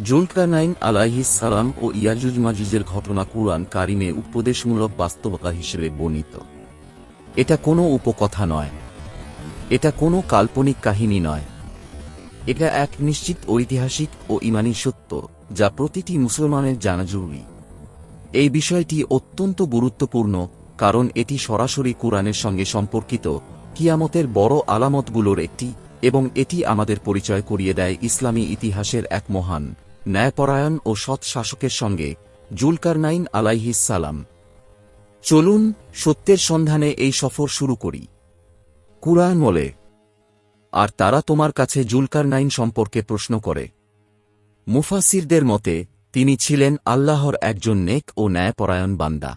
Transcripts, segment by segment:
জুলকারনাইন আলাইহিস সালাম ও ইয়াজুজ মাজুজের ঘটনা কুরআন কারিমে উপদেশমূলক বাস্তবতা হিসেবে বর্ণিত। এটা কোনো উপকথা নয়। এটা কোনো কাল্পনিক কাহিনী নয়। এটা এক নিশ্চিত ঐতিহাসিক ও ইমানি সত্য যা প্রতিটি মুসলমানের জানা জরুরি। এই বিষয়টি অত্যন্ত গুরুত্বপূর্ণ কারণ এটি সরাসরি কোরআনের সঙ্গে সম্পর্কিত কিয়ামতের বড় আলামতগুলোর একটি এবং এটি আমাদের পরিচয় করিয়ে দেয় ইসলামী ইতিহাসের এক মহান ন্যায়পরায়ণ ও সৎ শাসকের সঙ্গে জুলকারনাইন আলাইহিস সালাম। চলুন সত্যের সন্ধানে এই সফর শুরু করি। কুরআন বলে, আর তারা তোমার কাছে জুলকারনাইন সম্পর্কে প্রশ্ন করে। মুফাসিরদের মতে, তিনি ছিলেন আল্লাহর একজন নেক ও ন্যায়পরায়ণ বান্দা।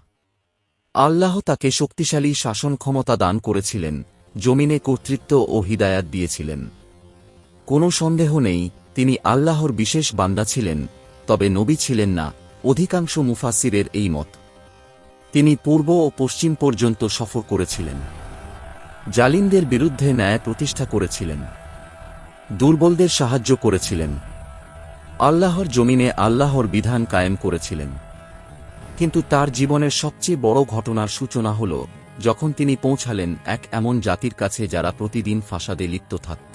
আল্লাহ তাকে শক্তিশালী শাসন ক্ষমতা দান করেছিলেন, জমিনে কর্তৃত্ব ও হিদায়াত দিয়েছিলেন। কোনো সন্দেহ নেই তিনি আল্লাহর বিশেষ বান্দা ছিলেন, তবে নবী ছিলেন না, অধিকাংশ মুফাসিরের এই মত। তিনি পূর্ব ও পশ্চিম পর্যন্ত সফর করেছিলেন। জালিমদের বিরুদ্ধে ন্যায় প্রতিষ্ঠা করেছিলেন। দুর্বলদের সাহায্য করেছিলেন। আল্লাহর জমিনে আল্লাহর বিধান কায়েম করেছিলেন। কিন্তু তার জীবনের সবচেয়ে বড় ঘটনার সূচনা হল, যখন তিনি পৌঁছালেন এক এমন জাতির কাছে যারা প্রতিদিন ফাসাদে লিপ্ত থাকত।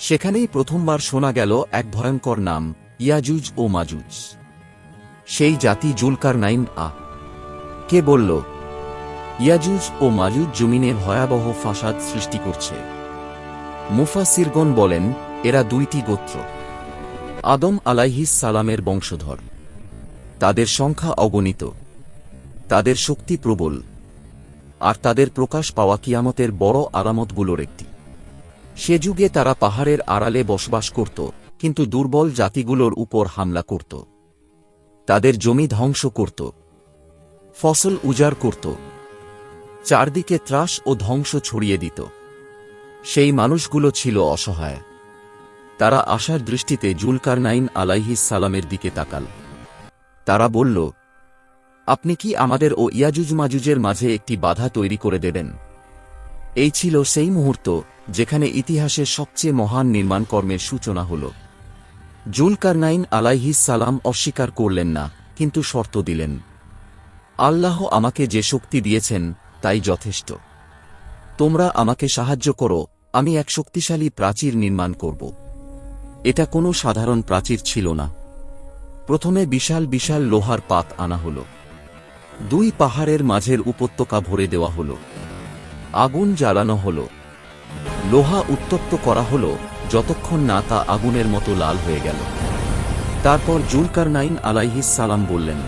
সেখানেই প্রথমবার শোনা গেল এক ভয়ঙ্কর নাম, ইয়াজুজ ও মাজুজ। সেই জাতি জুলকার নাইন আ। কে বলল, ইয়াজুজ ও মাজুজ জমিনে ভয়াবহ ফাসাদ সৃষ্টি করছে। মুফাসিরগণ বলেন, এরা দুইটি গোত্র, আদম আলাইহিস সালামের বংশধর। তাদের সংখ্যা অগণিত, তাদের শক্তি প্রবল, আর তাদের প্রকাশ পাওয়া কিয়ামতের বড় আরামতগুলোর একটি। সে যুগে তারা পাহাড়ের আড়ালে বসবাস করত, কিন্তু দুর্বল জাতিগুলোর উপর হামলা করত। তাদের জমি ধ্বংস করত। ফসল উজাড় করত। চারদিকে ত্রাস ও ধ্বংস ছড়িয়ে দিত। সেই মানুষগুলো ছিল অসহায়। তারা আশার দৃষ্টিতে জুলকারনাইন আলাইহিস সালামের দিকে তাকাল। তারা বলল, আপনি কি আমাদের ও ইয়াজুজ মাজুজের মাঝে একটি বাধা তৈরি করে দেবেন? এই ছিল সেই মুহূর্ত যেখানে ইতিহাসের সবচেয়ে মহান নির্মাণ কর্মের সূচনা হল। জুলকারনাইন আলাইহিস সালাম অস্বীকার করলেন না, কিন্তু শর্ত দিলেন। আল্লাহ আমাকে যে শক্তি দিয়েছেন, তাই যথেষ্ট। তোমরা আমাকে সাহায্য করো, আমি এক শক্তিশালী প্রাচীর নির্মাণ করব। এটা কোনো সাধারণ প্রাচীর ছিল না। প্রথমে বিশাল বিশাল লোহার পাত আনা হল। দুই পাহাড়ের মাঝের উপত্যকা ভরে দেওয়া হল। আগুন জ্বালানো হল। লোহা উত্তপ্ত করা হল যতক্ষণ না তা আগুনের মতো লাল হয়ে গেল। তারপর জুলকার নাইন আলাইহিস সালাম বললেন,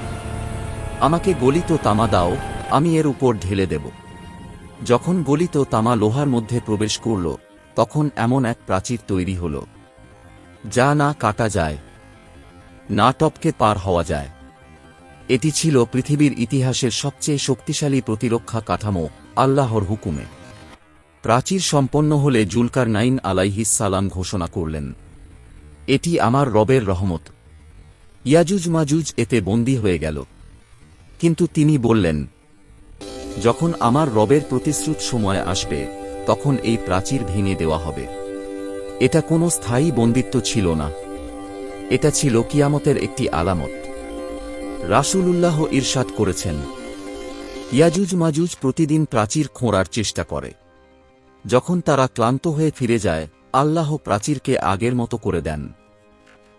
আমাকে গলিত তামা দাও, আমি এর উপর ঢেলে দেব। যখন গলিত তামা লোহার মধ্যে প্রবেশ করল, তখন এমন এক প্রাচীর তৈরি হল, যা না কাটা যায়, না টপকে পার হওয়া যায়। এটি ছিল পৃথিবীর ইতিহাসের সবচেয়ে শক্তিশালী প্রতিরক্ষা কাঠামো আল্লাহর হুকুমে। প্রাচীর সম্পন্ন হলে জুলকার নাইন আলাইহিস সালাম ঘোষণা করলেন, এটি আমার রবের রহমত। ইয়াজুজ মাজুজ এতে বন্দী হয়ে গেল। কিন্তু তিনি বললেন, যখন আমার রবের প্রতিশ্রুত সময় আসবে, তখন এই প্রাচীর ভেঙে দেওয়া হবে। এটা কোনো স্থায়ী বন্দিত্ব ছিল না। এটা ছিল কিয়ামতের একটি আলামত। রাসূলুল্লাহ ইরশাদ করেছেন, ইয়াজুজ মাজুজ প্রতিদিন প্রাচীর খোঁড়ার চেষ্টা করে। যখন তারা ক্লান্ত হয়ে ফিরে যায়, আল্লাহ প্রাচীরকে আগের মতো করে দেন।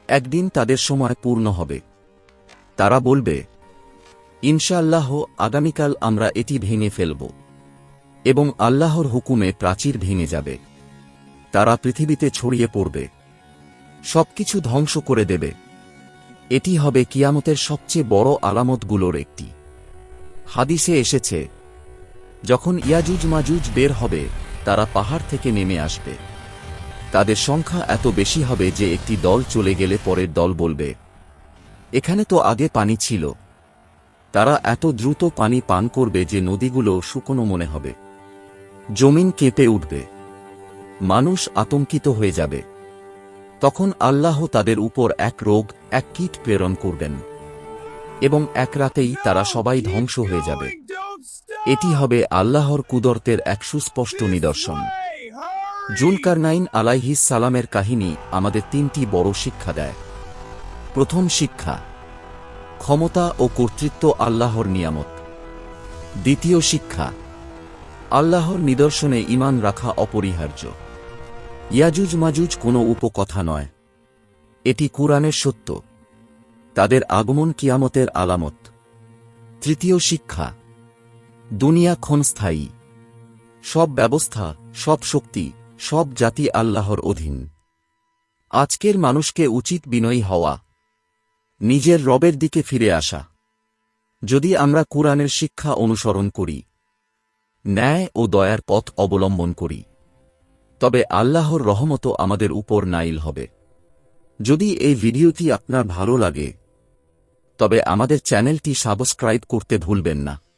একদিন তাদের সময় পূর্ণ হবে। তারা বলবে, ইনশাআল্লাহ, আগামীকাল আমরা এটি ভেঙে ফেলব এবং আল্লাহর হুকুমে প্রাচীর ভেঙে যাবে। তারা পৃথিবীতে ছড়িয়ে পড়বে। সবকিছু ধ্বংস করে দেবে। এটি হবে কিয়ামতের সবচেয়ে বড় আলামতগুলোর একটি। হাদিসে এসেছে, যখন ইয়াজুজ মাজুজ বের হবে তারা পাহাড় থেকে নেমে আসবে। তাদের সংখ্যা এত বেশি হবে যে একটি দল চলে গেলে পরের দল বলবে, এখানে তো আগে পানি ছিল। তারা এত দ্রুত পানি পান করবে যে নদীগুলো শুকনো মনে হবে। জমিন কেঁপে উঠবে। মানুষ আতঙ্কিত হয়ে যাবে। তখন আল্লাহ তাদের উপর এক রোগ, এক কীট প্রেরণ করবেন। এবং এক রাতেই তারা সবাই ধ্বংস হয়ে যাবে। এটি হবে আল্লাহর কুদরতের এক সুস্পষ্ট নিদর্শন। জুলকারনাইন আলাইহিস সালামের কাহিনী আমাদের তিনটি বড় শিক্ষা দেয়। প্রথম শিক্ষা, ক্ষমতা ও কর্তৃত্ব আল্লাহর নিয়ামত। দ্বিতীয় শিক্ষা, আল্লাহর নিদর্শনে ইমান রাখা অপরিহার্য। ইয়াজুজ মাজুজ কোনো উপকথা নয়। এটি কুরআনের সত্য। তাদের আগমন কিয়ামতের আলামত। তৃতীয় শিক্ষা দুনিয়া ক্ষণস্থায়ী। সব ব্যবস্থা, সব শক্তি, সব জাতি আল্লাহর অধীন। আজকের মানুষকে উচিত বিনয়ী হওয়া। নিজের রবের দিকে ফিরে আসা। যদি আমরা কুরআনের শিক্ষা অনুসরণ করি, ন্যায় ও দয়ার পথ অবলম্বন করি, তবে আল্লাহর রহমত আমাদের উপর নাইল হবে। যদি এই ভিডিওটি আপনার ভালো লাগে, তবে আমাদের চ্যানেলটি সাবস্ক্রাইব করতে ভুলবেন না।